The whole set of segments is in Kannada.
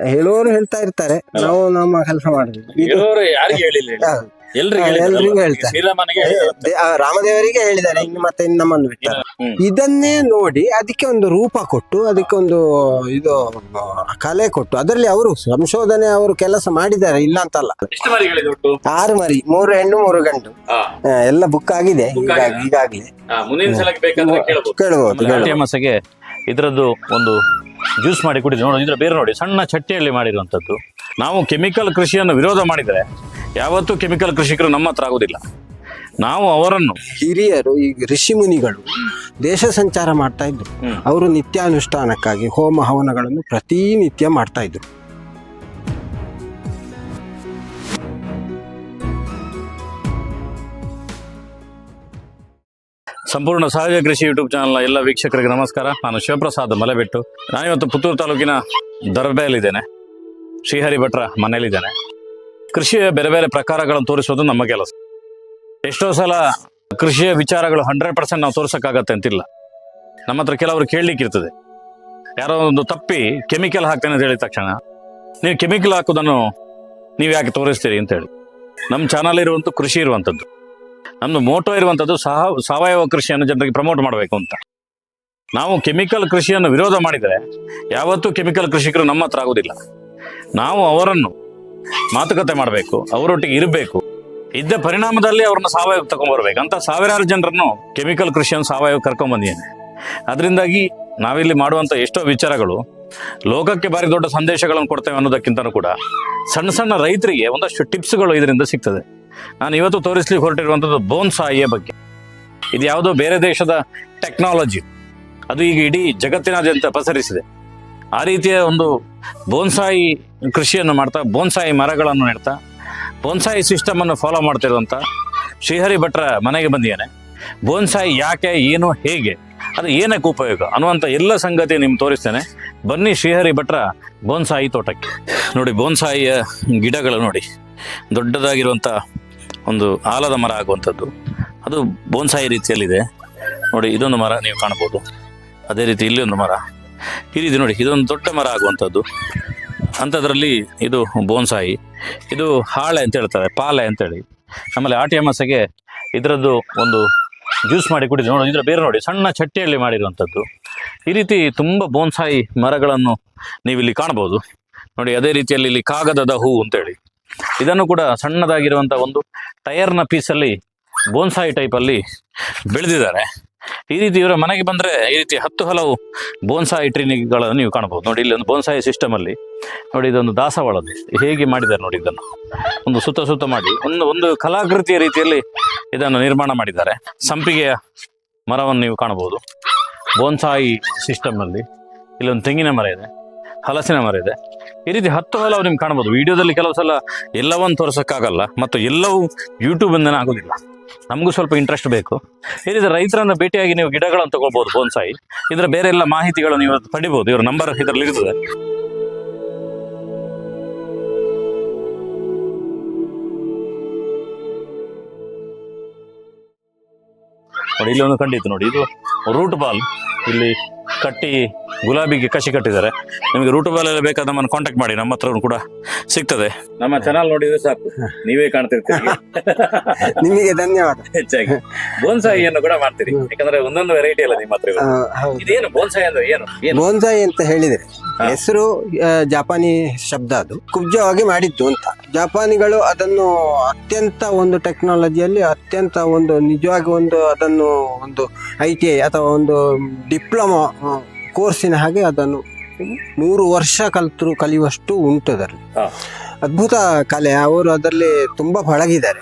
ಹೇಳುವವರು ಹೇಳ್ತಾ ಇರ್ತಾರೆ. ನಾವು ನಮ್ಮ ಕೆಲಸ ಮಾಡಿದ್ವಿ. ಇದು ಹೇಳೋರು ಯಾರಿಗೆ ಹೇಳಿಲ್ಲ ಹೇಳಿ? ಎಲ್ರಿಗೂ ಹಾ, ಹೇಳಿದ್ರಲ್ಲ? ಎಲ್ರಿಗೂ ಹೇಳ್ತಾರೆ. ಶ್ರೀರಾಮನಿಗೆ ದೇ- ಆ, ರಾಮದೇವರಿಗೆ ಹೇಳಿದ್ದಾರೆ. ಇನ್ನು ಮತ್ತೆ ಇನ್ನು ನಮ್ಮನ್ನು ಬಿಟ್ಟಾರೆ. ಇದನ್ನೇ ನೋಡಿ ಅದಕ್ಕೆ ಒಂದು ರೂಪ ಕೊಟ್ಟು ಅದಕ್ಕೆ ಒಂದು ಇದು ಆ, ಕಲೆ ಕೊಟ್ಟು ಅದರಲ್ಲಿ ಅವರು ಸಂಶೋಧನೆ ಅವರು ಕೆಲಸ ಮಾಡಿದ್ದಾರೆ ಇಲ್ಲ ಅಂತಲ್ಲ. ಎಷ್ಟು ಒಟ್ಟು? ಆರು ಮರಿ ಮೂರು ಹೆಣ್ಣು ಮೂರು ಗಂಡು. ಹಾ, ಆ, ಎಲ್ಲ ಬುಕ್ ಆಗಿದೆ Book ಈಗಾಗ್ಲೇ ಆಗಿದೆ. ಈಗಾಗ್ಲೇ. ಹಾ, ಮುಂದಿನ ಸಲಕ್ಕೆ ಬೇಕಾದ್ರೆ ಕೇಳಬಹುದು ಕೇಳ್ಬೋದು. ಕೇಳ್ಬೋದು. ಮಸಗೆ ಇದರದ್ದು ಒಂದು ಜ್ಯೂಸ್ ಮಾಡಿ ಕುಡಿದು ನೋಡಿ ಇದರ ಬೇರೆ ನೋಡಿ ಸಣ್ಣ ಚಟ್ಟಿಯಲ್ಲಿ ಮಾಡಿರುವಂಥದ್ದು. ನಾವು ಕೆಮಿಕಲ್ ಕೃಷಿಯನ್ನು ವಿರೋಧ ಮಾಡಿದರೆ ಯಾವತ್ತೂ ಕೆಮಿಕಲ್ ಕೃಷಿಕರು ನಮ್ಮ ಹತ್ರ ಆಗೋದಿಲ್ಲ ನಾವು ಅವರನ್ನು ಹಿರಿಯರು ಈ ಋಷಿ ಮುನಿಗಳು ದೇಶ ಸಂಚಾರ ಮಾಡ್ತಾ ಇದ್ರು. ಅವರು ನಿತ್ಯಾನುಷ್ಠಾನಕ್ಕಾಗಿ ಹೋಮ ಹವನಗಳನ್ನು ಪ್ರತಿನಿತ್ಯ ಮಾಡ್ತಾ ಇದ್ರು. ಸಂಪೂರ್ಣ ಸಹಜ ಕೃಷಿ ಯೂಟ್ಯೂಬ್ ಚಾನಲ್ನ ಎಲ್ಲ ವೀಕ್ಷಕರಿಗೆ ನಮಸ್ಕಾರ. ನಾನು ಶಿವಪ್ರಸಾದ್ ಮಲೆಬೆಟ್ಟು. ನಾನಿವತ್ತು ಪುತ್ತೂರು ತಾಲೂಕಿನ ದರ್ಬೆಯಲ್ಲಿದ್ದೇನೆ ಶ್ರೀಹರಿ ಭಟ್ರ ಮನೆಯಲ್ಲಿದ್ದೇನೆ. ಕೃಷಿಯ ಬೇರೆ ಬೇರೆ ಪ್ರಕಾರಗಳನ್ನು ತೋರಿಸೋದು ನಮ್ಮ ಕೆಲಸ. ಎಷ್ಟೋ ಸಲ ಕೃಷಿಯ ವಿಚಾರಗಳು ಹಂಡ್ರೆಡ್ ಪರ್ಸೆಂಟ್ ನಾವು ತೋರ್ಸಕ್ಕಾಗತ್ತೆ ಅಂತಿಲ್ಲ. ನಮ್ಮ ಹತ್ರ ಕೆಲವರು ಕೇಳಲಿಕ್ಕೆ ಇರ್ತದೆ. ಯಾರೋ ಒಂದು ತಪ್ಪಿ ಕೆಮಿಕಲ್ ಹಾಕ್ತೇನೆ ಅಂತ ಹೇಳಿದ ತಕ್ಷಣ, ನೀವು ಕೆಮಿಕಲ್ ಹಾಕೋದನ್ನು ನೀವು ಯಾಕೆ ತೋರಿಸ್ತೀರಿ ಅಂತ ಹೇಳಿ. ನಮ್ಮ ಚಾನಲ್ ಇರುವಂಥ ಕೃಷಿ ಇರುವಂಥದ್ದು ನಮ್ದು ಮೋಟೋ ಇರುವಂಥದ್ದು ಸಹ, ಸಾವಯವ ಕೃಷಿಯನ್ನು ಜನರಿಗೆ ಪ್ರಮೋಟ್ ಮಾಡಬೇಕು ಅಂತ. ನಾವು ಕೆಮಿಕಲ್ ಕೃಷಿಯನ್ನು ವಿರೋಧ ಮಾಡಿದರೆ ಯಾವತ್ತೂ ಕೆಮಿಕಲ್ ಕೃಷಿಕರು ನಮ್ಮ ಹತ್ರ ಆಗೋದಿಲ್ಲ. ನಾವು ಅವರನ್ನು ಮಾತುಕತೆ ಮಾಡಬೇಕು, ಅವರೊಟ್ಟಿಗೆ ಇರಬೇಕು. ಇದ್ದ ಪರಿಣಾಮದಲ್ಲಿ ಅವ್ರನ್ನ ಸಾವಯವ ತಗೊಂಡ್ಬರ್ಬೇಕು ಅಂತ ಸಾವಿರಾರು ಜನರನ್ನು ಕೆಮಿಕಲ್ ಕೃಷಿಯನ್ನು ಸಾವಯವ ಕರ್ಕೊಂಡ್ಬಂದಿದ್ದೇನೆ ಅದರಿಂದಾಗಿ ನಾವಿಲ್ಲಿ ಮಾಡುವಂಥ ಎಷ್ಟೋ ವಿಚಾರಗಳು, ಲೋಕಕ್ಕೆ ಭಾರಿ ದೊಡ್ಡ ಸಂದೇಶಗಳನ್ನು ಕೊಡ್ತೇವೆ ಅನ್ನೋದಕ್ಕಿಂತನೂ ಕೂಡ ಸಣ್ಣ ಸಣ್ಣ ರೈತರಿಗೆ ಒಂದಷ್ಟು ಟಿಪ್ಸ್ಗಳು ಇದರಿಂದ ಸಿಗ್ತದೆ. ನಾನು ಇವತ್ತು ತೋರಿಸ್ಲಿಕ್ಕೆ ಹೊರಟಿರುವಂಥದ್ದು ಬೋನ್ಸಾಯಿಯ ಬಗ್ಗೆ. ಇದು ಯಾವುದೋ ಬೇರೆ ದೇಶದ ಟೆಕ್ನಾಲಜಿ ಅದು ಈಗ ಇಡೀ ಜಗತ್ತಿನಾದ್ಯಂತ ಪಸರಿಸಿದೆ. ಆ ರೀತಿಯ ಒಂದು ಬೋನ್ಸಾಯಿ ಕೃಷಿಯನ್ನು ಮಾಡ್ತಾ, ಬೋನ್ಸಾಯಿ ಮರಗಳನ್ನು ನೆಡ್ತಾ, ಬೋನ್ಸಾಯಿ ಸಿಸ್ಟಮನ್ನು ಫಾಲೋ ಮಾಡ್ತಿರುವಂಥ ಶ್ರೀಹರಿ ಭಟ್ರ ಮನೆಗೆ ಬಂದಿದ್ದೇನೆ. ಬೋನ್ಸಾಯಿ ಯಾಕೆ, ಏನು, ಹೇಗೆ, ಅದು ಏನಕ್ಕೆ ಉಪಯೋಗ ಅನ್ನುವಂಥ ಎಲ್ಲ ಸಂಗತಿ ನಿಮ್ಗೆ ತೋರಿಸ್ತೇನೆ. ಬನ್ನಿ ಶ್ರೀಹರಿ ಭಟ್ರ ಬೋನ್ಸಾಯಿ ತೋಟಕ್ಕೆ. ನೋಡಿ, ಬೋನ್ಸಾಯಿಯ ಗಿಡಗಳು ನೋಡಿ. ದೊಡ್ಡದಾಗಿರುವಂಥ ಒಂದು ಆಲದ ಮರ ಆಗುವಂಥದ್ದು. ಅದು ಬೋನ್ಸಾಯಿ ರೀತಿಯಲ್ಲಿದೆ. ನೋಡಿ, ಇದೊಂದು ಮರ ನೀವು ಕಾಣ್ಬೋದು ಅದೇ ರೀತಿ ಇಲ್ಲಿ ಒಂದು ಮರ. ಈ ರೀತಿ ನೋಡಿ, ಇದೊಂದು ದೊಡ್ಡ ಮರ ಆಗುವಂಥದ್ದು. ಅಂಥದ್ರಲ್ಲಿ ಇದು ಬೋನ್ಸಾಯಿ. ಇದು ಹಾಳೆ ಅಂತ ಹೇಳ್ತಾರೆ, ಪಾಲೆ ಅಂತೇಳಿ ಆಮೇಲೆ ಆಟಿ ಅಮಾಸೆಗೆ ಇದರದ್ದು ಒಂದು ಜ್ಯೂಸ್ ಮಾಡಿ ಕುಡಿದು ನೋಡಿ, ಇದರ ಬೇರೆ ನೋಡಿ, ಸಣ್ಣ ಚಟ್ಟಿಯಲ್ಲಿ ಮಾಡಿರುವಂಥದ್ದು. ಈ ರೀತಿ ತುಂಬ ಬೋನ್ಸಾಯಿ ಮರಗಳನ್ನು ನೀವು ಇಲ್ಲಿ ಕಾಣ್ಬೋದು ನೋಡಿ, ಅದೇ ರೀತಿಯಲ್ಲಿ ಇಲ್ಲಿ ಕಾಗದದ ಹೂ ಅಂತೇಳಿ ಇದನ್ನು ಕೂಡ ಸಣ್ಣದಾಗಿರುವಂಥ ಒಂದು ಟಯರ್ನ ಪೀಸಲ್ಲಿ ಬೋನ್ಸಾಯಿ ಟೈಪಲ್ಲಿ ಬೆಳೆದಿದ್ದಾರೆ. ಈ ರೀತಿ ಇವರ ಮನೆಗೆ ಬಂದರೆ ಈ ರೀತಿ ಹತ್ತು ಹಲವು ಬೋನ್ಸಾಯಿ ಟ್ರೀನಿಗಳನ್ನು ನೀವು ಕಾಣಬಹುದು. ನೋಡಿ, ಇಲ್ಲಿ ಒಂದು ಬೋನ್ಸಾಯಿ ಸಿಸ್ಟಮಲ್ಲಿ ನೋಡಿ, ಇದೊಂದು ದಾಸವಾಳದ್ದು ಹೇಗೆ ಮಾಡಿದ್ದಾರೆ ನೋಡಿ ಇದನ್ನು. ಒಂದು ಸುತ್ತ ಸುತ್ತ ಮಾಡಿ, ಒಂದು ಒಂದು ಕಲಾಕೃತಿಯ ರೀತಿಯಲ್ಲಿ ಇದನ್ನು ನಿರ್ಮಾಣ ಮಾಡಿದ್ದಾರೆ. ಸಂಪಿಗೆಯ ಮರವನ್ನು ನೀವು ಕಾಣಬಹುದು. ಬೋನ್ಸಾಯಿ ಸಿಸ್ಟಮ್ನಲ್ಲಿ ಇಲ್ಲೊಂದು ತೆಂಗಿನ ಮರ ಇದೆ, ಹಲಸಿನ ಮರ ಇದೆ. ಈ ರೀತಿ ಹತ್ತು ಹಲವು ನಿಮ್ಗೆ ಕಾಣ್ಬೋದು. ವಿಡಿಯೋದಲ್ಲಿ ಕೆಲವು ಸಲ ಎಲ್ಲವನ್ನು ತೋರಿಸೋಕ್ಕಾಗಲ್ಲ ಮತ್ತು ಎಲ್ಲವೂ ಯೂಟ್ಯೂಬಿಂದನೇ ಆಗೋದಿಲ್ಲ. ನಮಗೂ ಸ್ವಲ್ಪ ಇಂಟ್ರೆಸ್ಟ್ ಬೇಕು. ಈ ರೀತಿ ರೈತರನ್ನು ಭೇಟಿಯಾಗಿ ನೀವು ಗಿಡಗಳನ್ನು ತಗೊಳ್ಬೋದು ಬೋನ್ಸಾಯಿ ಇದರ ಬೇರೆ ಎಲ್ಲ ಮಾಹಿತಿಗಳು ನೀವು ಪಡಿಬೋದು. ಇವ್ರ ನಂಬರ್ ಇದರಲ್ಲಿ ಇರ್ತದೆ. ನೋಡಿ, ಇಲ್ಲಿ ಒಂದು ಖಂಡಿತ ನೋಡಿ. ಇದು ರೂಟ್ ಬಾಲ್ ಇಲ್ಲಿ ಕಟ್ಟಿ ಗುಲಾಬಿಗೆ ಕಸಿ ಕಟ್ಟಿದ್ದಾರೆ. ನಿಮಗೆ ರೂಟ್ ಬಾಲ್ ಎಲ್ಲ ಬೇಕಾದ ನಮ್ಮನ್ನು ಕಾಂಟ್ಯಾಕ್ಟ್ ಮಾಡಿ ನಮ್ಮ ಹತ್ರ ಕೂಡ ಸಿಗ್ತದೆ. ನಮ್ಮ ಚಾನಲ್ ನೋಡಿದ್ರೆ ಸಾಕು. ನೀವೇ ಕಾಣ್ತಿರ್ತೀರಿ. ನಿಮಗೆ ಧನ್ಯವಾದ. ಹೆಚ್ಚಾಗಿ. ಬೋನ್ಸಾಯಿಯನ್ನು ಕೂಡ ಮಾಡ್ತೀರಿ. ಯಾಕಂದ್ರೆ ಒಂದೊಂದು ವೆರೈಟಿ ಅಲ್ಲ ನಿಮ್ಮ ಹತ್ರ ಇದೇನು ಬೋನ್ಸಾಯಿ ಅಂದ್ರೆ ಏನು? ಏನು? ಬೋನ್ಸಾಯಿ ಅಂತ ಹೇಳಿದ್ರೆ ಹೆಸರು ಜಪಾನಿ ಶಬ್ದ ಅದು. ಕುಬ್ಜವಾಗಿ ಮಾಡಿದ್ದು ಅಂತ. ಜಪಾನಿಗಳು ಅದನ್ನು ಅತ್ಯಂತ ಒಂದು ಟೆಕ್ನಾಲಜಿಯಲ್ಲಿ ಅತ್ಯಂತ ಒಂದು ನಿಜವಾಗಿ ಒಂದು ಅದನ್ನು ಒಂದು ಐ ಟಿ ಐ ಅಥವಾ ಒಂದು ಡಿಪ್ಲೊಮಾ ಕೋರ್ಸಿನ ಹಾಗೆ ಅದನ್ನು ಮೂರು ವರ್ಷ ಕಲ್ತರು ಕಲಿಯುವಷ್ಟು ಉಂಟು ಅದರಲ್ಲಿ. ಅದ್ಭುತ ಕಲೆ. ಅವರು ಅದರಲ್ಲಿ ತುಂಬಾ ಪಳಗಿದ್ದಾರೆ.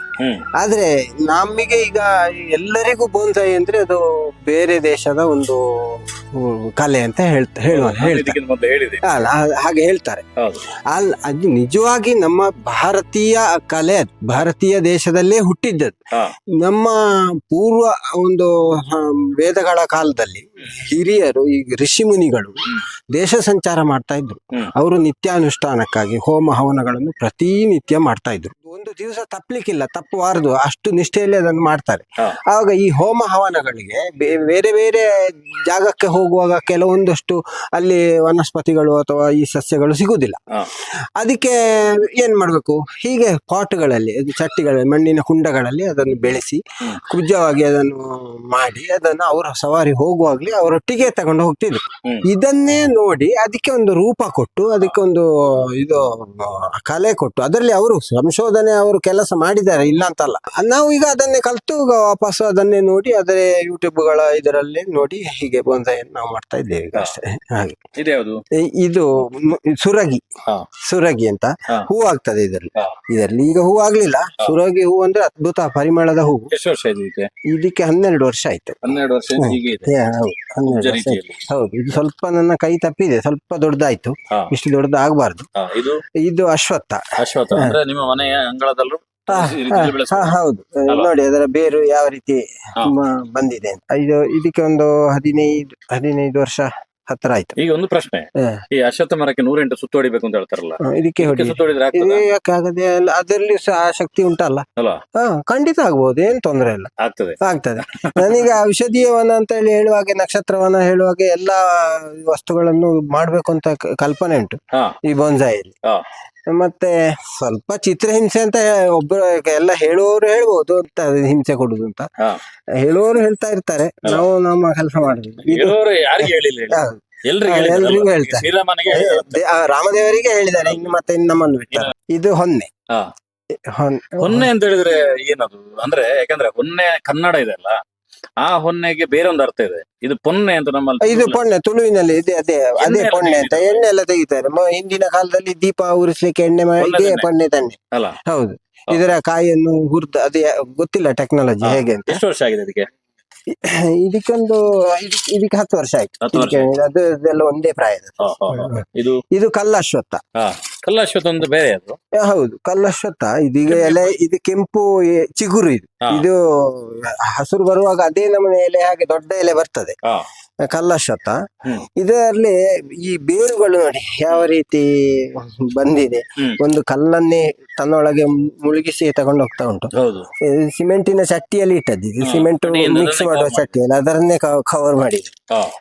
ಆದ್ರೆ ನಮಗೆ ಈಗ ಎಲ್ಲರಿಗೂ ಬೋನ್ಸಾಯಿ ಅಂದ್ರೆ ಅದು ಬೇರೆ ದೇಶದ ಒಂದು ಕಲೆ ಅಂತ ಹೇಳ್ತಾ ಹೇಳುವ ಹೇಳ್ತಾರೆ. ಅಲ್ಲ ಹಾಗೆ ಹೇಳ್ತಾರೆ. ಹೌದು. ಅಲ್ ಅದು ನಿಜವಾಗಿ ನಮ್ಮ ಭಾರತೀಯ ಕಲೆ ಅದು. ಭಾರತೀಯ ದೇಶದಲ್ಲೇ ಹುಟ್ಟಿದ್ದದ್ದು. ನಮ್ಮ ಪೂರ್ವ ಒಂದು ವೇದಗಳ ಕಾಲದಲ್ಲಿ ಹಿರಿಯರು ಈ ಋಷಿ ಮುನಿಗಳು ದೇಶ ಸಂಚಾರ ಮಾಡ್ತಾ ಇದ್ರು. ಅವರು ನಿತ್ಯಾನುಷ್ಠಾನಕ್ಕಾಗಿ ಹೋಮ ಹವನಗಳನ್ನು ಪ್ರತಿನಿತ್ಯ ಮಾಡ್ತಾ ಇದ್ರು ಒಂದು ದಿವಸ ತಪ್ಪಲಿಕ್ಕಿಲ್ಲ ತಪ್ಪಬಾರದು ಅಷ್ಟು ನಿಷ್ಠೆಯಲ್ಲಿ ಅದನ್ನು ಮಾಡ್ತಾರೆ. ಆವಾಗ ಈ ಹೋಮ ಹವನಗಳಿಗೆ ಬೇ- ಬೇರೆ ಬೇರೆ ಜಾಗಕ್ಕೆ ಹೋಗುವಾಗ ಕೆಲವೊಂದಷ್ಟು ಅಲ್ಲಿ ವನಸ್ಪತಿಗಳು ಅಥವಾ ಈ ಸಸ್ಯಗಳು ಸಿಗುವುದಿಲ್ಲ ಹಾ. ಅದಕ್ಕೆ ಏನ್ ಮಾಡಬೇಕು ಹೀಗೆ ಪಾಟ್ಗಳಲ್ಲಿ ಚಟ್ಟಿಗಳಲ್ಲಿ ಮಣ್ಣಿನ ಕುಂಡಗಳಲ್ಲಿ ಅದನ್ನು ಬೆಳೆಸಿ ಕುಜವಾಗಿ ಕುಬ್ಜವಾಗಿ ಅದನ್ನು ಮಾಡಿ ಅದನ್ನು ಅವರ ಸವಾರಿ ಹೋಗುವಾಗಲೇ ಅವರೊಟ್ಟಿಗೆ ತಗೊಂಡು ಹೋಗ್ತಿದ್ರು ಹ್ಮ್. ಇದನ್ನೇ ನೋಡಿ ಅದಕ್ಕೆ ಒಂದು ರೂಪ ಕೊಟ್ಟು ಅದಕ್ಕೆ ಒಂದು ಇದು ಆ, ಕಲೆ ಕೊಟ್ಟು ಅದರಲ್ಲಿ ಅವರು ಸಂಶೋಧನೆ ಅವರು ಕೆಲಸ ಮಾಡಿದ್ದಾರೆ ಇಲ್ಲ ಅಂತಲ್ಲ. ನಾವು ಈಗ ಅದನ್ನೇ ಕಲ್ತು ಈಗ ವಾಪಸ್ ಅದನ್ನೇ ನೋಡಿ ಅದರ ಯೂಟ್ಯೂಬ್ಗಳ ಇದರಲ್ಲಿ ನೋಡಿ ಹೀಗೆ ಬಂದ ನಾವು ಮಾಡ್ತಾ ಇದ್ದೇವೆ ಈಗ ಅಷ್ಟೇ. ಹಾಗೆ. ಇದು ಸುರಗಿ. ಸುರಗಿ ಅಂತ. ಹಾ. ಆಗ್ತದೆ ಇದರಲ್ಲಿ. ಇದರಲ್ಲಿ ಈಗ ಹೂ ಆಗ್ಲಿಲ್ಲ. ಸುರಗಿ ಹೂ ಅಂದ್ರೆ ಅದ್ಭುತ ಪರಿಮಳದ ಹೂ. ಎಷ್ಟು ವರ್ಷ ಇದಕ್ಕೆ? ಇದಕ್ಕೆ ಹನ್ನೆರಡು ವರ್ಷ ಆಯ್ತು. ಹನ್ನೆರಡು ವರ್ಷ ಹೀಗೆ ಇದೆ. ಏ, ಹೌದು. ಹನ್ನೆರಡು ವರ್ಷ ಆಯ್ತು. ರೀತಿಯಲ್ಲಿ ಹೌದು. ಇದು ಸ್ವಲ್ಪ ನನ್ನ ಕೈ ತಪ್ಪಿದೆ. ಸ್ವಲ್ಪ ದೊಡ್ಡದಾಯ್ತು. ಹಾ. ಇಷ್ಟು ದೊಡ್ಡದಾಗಬಾರ್ದು. ಹಾ, ಇದು? ಇದು ಅಶ್ವತ್ಥ. ಅಶ್ವತ್ಥ. ಅಂದ್ರೆ ನಿಮ್ಮ ಮನೆಯ ಅಂಗಳದಲ್ಲೂ ರೀತಿಯಲ್ಲಿ ಬೆಳೆಸ್ಬೋದು. ಹೌದು. ನೋಡಿ ಅದರ ಬೇರು ಯಾವ ರೀತಿ ಹಾ. ಮ- ಬಂದಿದೆ ಅಂತ. ಇದು ಇದಕ್ಕೆ ಒಂದು ಹದಿನೈದು ಹದಿನೈದು ವರ್ಷ ಹತ್ರ ಆಯ್ತು. ಈಗ ಒಂದು ಪ್ರಶ್ನೆ. ಹಾ. ಈ ಅಶ್ವತ್ಥ ಮರಕ್ಕೆ ನೂರೆಂಟು ಸುತ್ತು ಹೊಡಿಬೇಕು ಅಂತ ಹೇಳ್ತಾರಲ್ಲ ಹ, ಇದಕ್ಕೆ ಇದಕ್ಕೆ ಹೊಡಿ ಸುತ್ತು ಹೊಡಿದ್ರೆ ಇದು ಆಗ್ತದಾ ಯಾಕೆ ಆಗದೆ ಅಲ್ಲ ಅದರಲ್ಲಿ ಸಹ ಆ ಶಕ್ತಿ ಉಂಟಲ್ಲ. ಅಲ್ವಾ ಹಾ ಖಂಡಿತ ಆಗ್ಬಹುದು ಏನ್ ತೊಂದರೆ ಇಲ್ಲ. ಆಗ್ತದೆ. ಆಗ್ತದೆ. ನನಗೆ ಔಷಧೀಯ ವನ ಅಂತ ಹೇಳಿ ಹೇಳುವಾಗೆ ನಕ್ಷತ್ರವನ ಹೇಳುವಾಗ ಎಲ್ಲಾ ವಸ್ತುಗಳನ್ನು ಮಾಡ್ಬೇಕು ಅಂತ ಕ- ಕಲ್ಪನೆ ಉಂಟು. ಹಾ. ಈ ಬೊನ್ಸಾಯಲ್ಲಿ ಹಾ. ಮತ್ತೆ ಸ್ವಲ್ಪ ಚಿತ್ರಹಿಂಸೆ ಅಂತ ಒಬ್ಬರು ಎಲ್ಲ ಹೇಳುವವರು ಹೇಳ್ಬೋದು ಅಂತ ಹಿಂಸೆ ಕೊಡುದು ಅಂತ. ಹೇಳುವವರು ಹೇಳ್ತಾ ಇರ್ತಾರೆ. ನಾವು ನಮ್ಮ ಕೆಲಸ ಮಾಡಿದ್ವಿ ಎಲ್ರಿಗೂ ಹೇಳ್ತಾರೆ. ರಾಮದೇವರಿಗೆ ಹೇಳಿದ್ದಾರೆ. ಇನ್ನು ಮತ್ತೆ ಇನ್ನು ನಮ್ಮನ್ನು ಬಿಟ್ಟಾರೆ ಇದು ಹೊನ್ನೆ. ಹೊನ್ನೆ ಅಂತ ಹೇಳಿದ್ರೆ ಏನದು? ಅಂದ್ರೆ ಯಾಕಂದ್ರೆ ಹೊನ್ನೆ ಕನ್ನಡ ಇದೆ ಅಲ್ಲ? ಆ ಹೊನ್ನೆಗೆ ಬೇರೆ ಒಂದು ಅರ್ಥ ಇದೆ. ಇದು ಪೊನ್ನೆ ಅಂತ ನಮ್ಮಲ್ಲಿ ಇದು ಪೊಣ್ಣೆ ತುಳುವಿನಲ್ಲಿ ಇದೆ ಅದೇ ಅದೇ ಪೊಣ್ಣೆ ಅಂತ. ಎಣ್ಣೆ ಎಲ್ಲ ತೆಗಿತಾರೆ. ಮ- ಹಿಂದಿನ ಕಾಲದಲ್ಲಿ ದೀಪ ಉರಿಸ್ಲಿಕ್ಕೆ ಎಣ್ಣೆ ಮಾಡಿ ಪೊನ್ನೆ ಇದೇ ಎಣ್ಣೆ. ಪೊಣ್ಣೆ ತಣ್ಣೆ ಅಲ್ಲ. ಹೌದು. ಇದರ ಕಾಯಿಯನ್ನು ಹುರಿದು ಅದೇ ಗೊತ್ತಿಲ್ಲ ಟೆಕ್ನಾಲಜಿ ಹಾ. ಹೇಗೆ ಅಂತ. ಎಷ್ಟು ವರ್ಷ ಆಗಿದೆ ಇದಕ್ಕೆ? ಇದಕ್ಕೊಂದು ಇದಕ್ಕೆ ಇದಕ್ಕೆ ಹತ್ತು ವರ್ಷ ಆಯ್ತು. ಹತ್ತು ವರ್ಷ ಇದಕ್ಕೆ ಅದು ಇದೆಲ್ಲ ಒಂದೇ ಪ್ರಾಯದ. ಹಾ, ಹಾ, ಹಾ. ಇದು? ಇದು ಕಲ್ಲಶ್ವತ್ಥ ಹಾ. ಕಲ್ಲಾಶ್ವತ ಒಂದು ಬೇರೆ ಅದು ಆ, ಹೌದು ಕಲ್ಲಶ್ವತ್ಥ ಇದೀಗ ಎಲೆ ಇದು ಕೆಂಪು ಎ- ಚಿಗುರು ಇದು ಹಾ. ಇದು ಹಸಿರು ಬರುವಾಗ ಅದೇ ನಮ್ಮ ಎಲೆ ಹಾಗೆ ದೊಡ್ಡ ಎಲೆ ಬರ್ತದೆ ಹಾ. ಕಲ್ಲಶ್ವತ್ಥ ಹ್ಮ್. ಇದರಲ್ಲಿ ಈ ಬೇರುಗಳು ನೋಡಿ ಯಾವ ರೀತಿ ಬಂದಿದೆ. ಒಂದು ಕಲ್ಲನ್ನೇ ತನ್ನೊಳಗೆ ಮುಳುಗಿಸಿ ತಗೊಂಡು ಹೋಗ್ತಾ ಉಂಟು. ಸಿಮೆಂಟಿನ ಚಟ್ಟಿಯಲ್ಲಿ ಇಟ್ಟದ್ದು. ಇದು ಸಿಮೆಂಟ್ ಮಿಕ್ಸ್ ಮಾಡುವ. ಚಟ್ಟಿಯಲ್ಲಿ ಅದರನ್ನೇ ಕವರ್ ಮಾಡಿ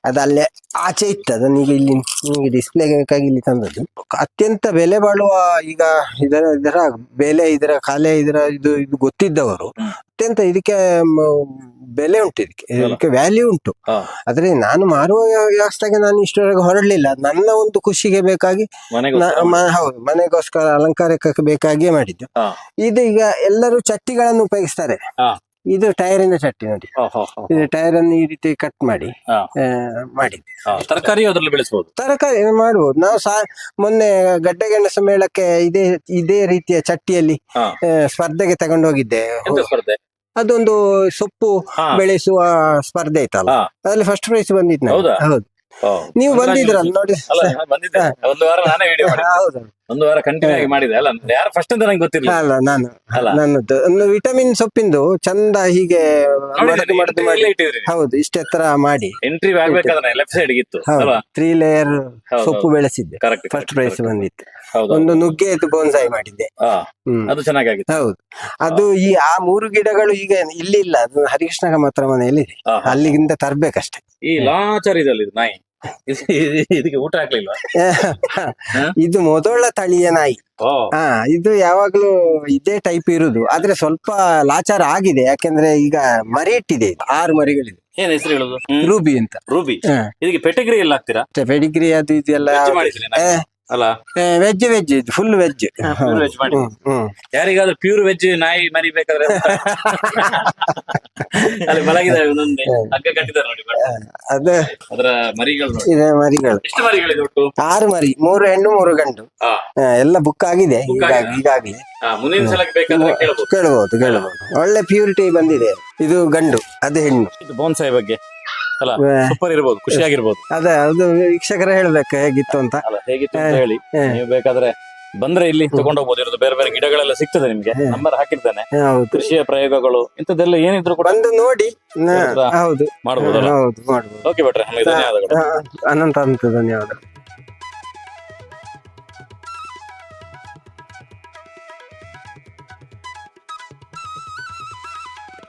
ಅದಲ್ಲೇ ಆಚೆ ಇತ್ತು ಅದನ್ನ ಈಗ ಇಲ್ಲಿ ನಿಮಗೆ ಡಿಸ್ಪ್ಲೇ ಬೇಕಾಗಿ ಇಲ್ಲಿ ತಂದದ್ದು. ಅತ್ಯಂತ ಬೆಲೆ ಬಾಳುವ ಈಗ ಇದರ ಇದರ ಬೆಲೆ ಇದರ ಕಲೆ ಇದರ ಇದು ಇದು ಗೊತ್ತಿದ್ದವರು. ಅತ್ಯಂತ ಇದಕ್ಕೆ ಬೆಲೆ ಉಂಟು ಇದಕ್ಕೆ. ಇದಕ್ಕೆ ವ್ಯಾಲ್ಯೂ ಉಂಟು. ಆದ್ರೆ ನಾನು ಮಾರುವ ವ್ಯ- ವ್ಯವಸ್ಥೆಗೆ ನಾನು ಇಷ್ಟರವರೆಗೆ ಹೊರಡ್ಲಿಲ್ಲ. ನನ್ನ ಒಂದು ಖುಷಿಗೆ ಬೇಕಾಗಿ ಹೌದು. ಮನೆಗೋಸ್ಕರ ಅಲಂಕಾರಕ್ಕೆ ಬೇಕಾಗಿಯೇ ಮಾಡಿದ್ದು. ಇದು ಈಗ ಎಲ್ಲರೂ ಚಟ್ಟಿಗಳನ್ನು ಉಪಯೋಗಿಸ್ತಾರೆ. ಇದು ಟೈರಿನ ಚಟ್ಟಿ ನೋಡಿ. ಇದು ಟೈರ್ ಅನ್ನು ಈ ರೀತಿ ಕಟ್ ಮಾಡಿ ಮಾಡಿದ್ದೆ. ತರಕಾರಿ ಅದ್ರಲ್ಲಿ ಬೆಳೆಸಬಹುದು ತರಕಾರಿ ಮಾಡಬಹುದು ನಾವು ಸಾ ಮೊನ್ನೆ ಗಡ್ಡೆಗೆಣಸು ಮೇಳಕ್ಕೆ ಇದೇ ಇದೇ ರೀತಿಯ ಚಟ್ಟಿಯಲ್ಲಿ. ಸ್ಪರ್ಧೆಗೆ ತಗೊಂಡೋಗಿದ್ದೆ. ಅದೊಂದು ಸೊಪ್ಪು ಬೆಳೆಸುವ ಸ್ಪರ್ಧೆ ಇತ್ತಲ್ಲ. ಅದ್ರಲ್ಲಿ ಫಸ್ಟ್ ಪ್ರೈಸ್ ಬಂದಿತ್ತು. ಹೌದಾ? ನೀವು ಬಂದಿದ್ರಲ್ಲ ನೋಡಿ. ಹೌದು. ಒಂದು ವಾರ ಕಂಟಿನ್ಯೂ ಆಗಿ ಮಾಡಿದೆ. ಅಲ್ಲ ಯಾರು ಫಸ್ಟ್ ಅಂತ ನಂಗೆ ಗೊತ್ತಿಲ್ಲ ಅಲ್ಲ ನಾನು ಅಲ್ಲ. ನನ್ನದು ಒಂದು ವಿಟಮಿನ್ ಸೊಪ್ಪಿಂದು ಚಂದ ಹೀಗೆ ಹೌದು ಮಾಡಿ. ಹೌದು ಇಷ್ಟೆತ್ತರ ಮಾಡಿ. ಎಂಟ್ರಿ ಆಗ್ಬೇಕಾದ್ರೆ ಲೆಫ್ಟ್ ಸೈಡ್ ಇತ್ತು ತ್ರೀ ಲೇಯರ್ ಸೊಪ್ಪು ಬೆಳೆಸಿದ್ದೆ. ಕರೆಕ್ಟ್ ಫಸ್ಟ್ ಪ್ರೈಸ್ ಬಂದಿತ್ತು. ಹೌದು ಒಂದು ನುಗ್ಗೆದು ಬೋನ್ಸಾಯಿ ಮಾಡಿದ್ದೆ. ಅದು ಚೆನ್ನಾಗಿತ್ತು ಹೌದು. ಅದು ಈ ಆ ಮೂರು ಗಿಡಗಳು ಈಗ ಇಲ್ಲಿ ಇಲ್ಲ. ಅದು ಹರಿಕೃಷ್ಣ ಮಾತ್ರ ಮನೆಯಲ್ಲಿ ಅಲ್ಲಿಗಿಂತ. ತರ್ಬೇಕಷ್ಟೇ. ಈ ಲಾಚಾರ್ ಇದಲ್ಲ ಇದು ನಾಯಿ. ಇದಕ್ಕೆ ಊಟ ಹಾಕ್ಲಿಲ್ವಾ? ಇದು ಮೊದಲ ತಳಿಯ ನಾಯಿ. ಹಾ ಇದು ಯಾವಾಗ್ಲೂ ಇದೇ ಟೈಪ್ ಇರುದು. ಆದ್ರೆ ಸ್ವಲ್ಪ ಲಾಚಾರ ಆಗಿದೆ. ಯಾಕೆಂದ್ರೆ ಈಗ ಮರಿ ಇಟ್ಟಿದೆ ಇದು. ಆರು ಮರಿಗಳಿದೆ. ಏನ್ ಹೆಸರು ಹೇಳುದು? ರೂಬಿ ಅಂತ. ರೂಬಿ. ಇದಕ್ಕೆ ಪೆಟಗ್ರಿ ಎಲ್ಲ ಹಾಕ್ತೀರಾ? ಪೆಡಿಗ್ರಿ ಅದು ಇದೆಲ್ಲ ಮಾಡಿದ್ರಿ ಅಲ್ಲ? ವೆಜ್ ವೆಜ್ ಇದು ಫುಲ್ ವೆಜ್ ವೆಜ್ ಮಾಡಿ. ಯಾರಿಗಾದ್ರೂ ಪ್ಯೂರ್ ವೆಜ್ ನಾಯಿ ಮರಿ ಬೇಕಾದ್ರೆ ಅಲ್ಲಿ ಮಲಗಿದಾವೆ ಒಂದೊಂದೇ. ಹಗ್ಗ ಕಟ್ಟಿದ್ದಾರೆ ನೋಡಿ ಅದೇ. ಅದರ ಮರಿಗಳು ನೋಡಿ. ಇದೆ ಮರಿಗಳು. ಎಷ್ಟು ಮರಿಗಳಿದೆ ಒಟ್ಟು? ಆರು ಮರಿ ಮೂರು ಹೆಣ್ಣು ಮೂರು ಗಂಡು. ಹಾ. ಆ, ಎಲ್ಲ ಬುಕ್ ಆಗಿದೆ. Book ಈಗ- ಆಗಿದೆ? ಈಗಾಗ್ಲೇ ಹಾ, ಮುಂದಿನ ಸಲಕ್ಕೆ ಬೇಕಾದ್ರೆ ಕೇಳಬಹುದು ಕೇಳಬಹುದು ಕೇಳಬಹುದು ಒಳ್ಳೆ ಪ್ಯೂರಿಟಿ ಬಂದಿದೆ. ಇದು ಗಂಡು ಅದು ಹೆಣ್ಣು. ಇದು ಬೋನ್ಸಾಯಿ ಬಗ್ಗೆ. ಅಲ್ಲ ಸೂಪರ್ ಇರ್ಬೋದು ಖುಷಿಯಾಗಿರ್ಬೋದು. ಅದೇ ಅದು ವೀಕ್ಷಕರೇ ಹೇಳ್ಬೇಕು ಹೇಗಿತ್ತು ಅಂತ. ಅಲ್ಲ ಹೇಗಿತ್ತು ಅಂತ ಹೇಳಿ. ಹಾ. ನೀವು ಬೇಕಾದ್ರೆ ಬಂದ್ರೆ ಇಲ್ಲಿ ತಗೊಂಡೋಗ್ಬೋದು ಇರೋದು ಬೇರೆ ಬೇರೆ ಗಿಡಗಳೆಲ್ಲ ಸಿಗ್ತದೆ ನಿಮ್ಗೆ. ನಂಬರ್ ಹಾಕಿರ್ತಾನೆ. ಹೌದು. ಕೃಷಿಯ ಪ್ರಯೋಗಗಳು ಇಂಥದ್ದೆಲ್ಲ ಏನಿದ್ರು ಕೂಡ ಬಂದು ನೋಡಿ. ನ- ಹೌದಾ? ಹೌದು ಮಾಡಬಹುದಲ್ಲ ಹೌದು ಮಾಡ್ಬೋದು. ಓಕೆ ಭಟ್ರೆ ನಮಗೆ ಧನ್ಯವಾದಗಳು. ಅನಂತ ಅನಂತ ಧನ್ಯವಾದ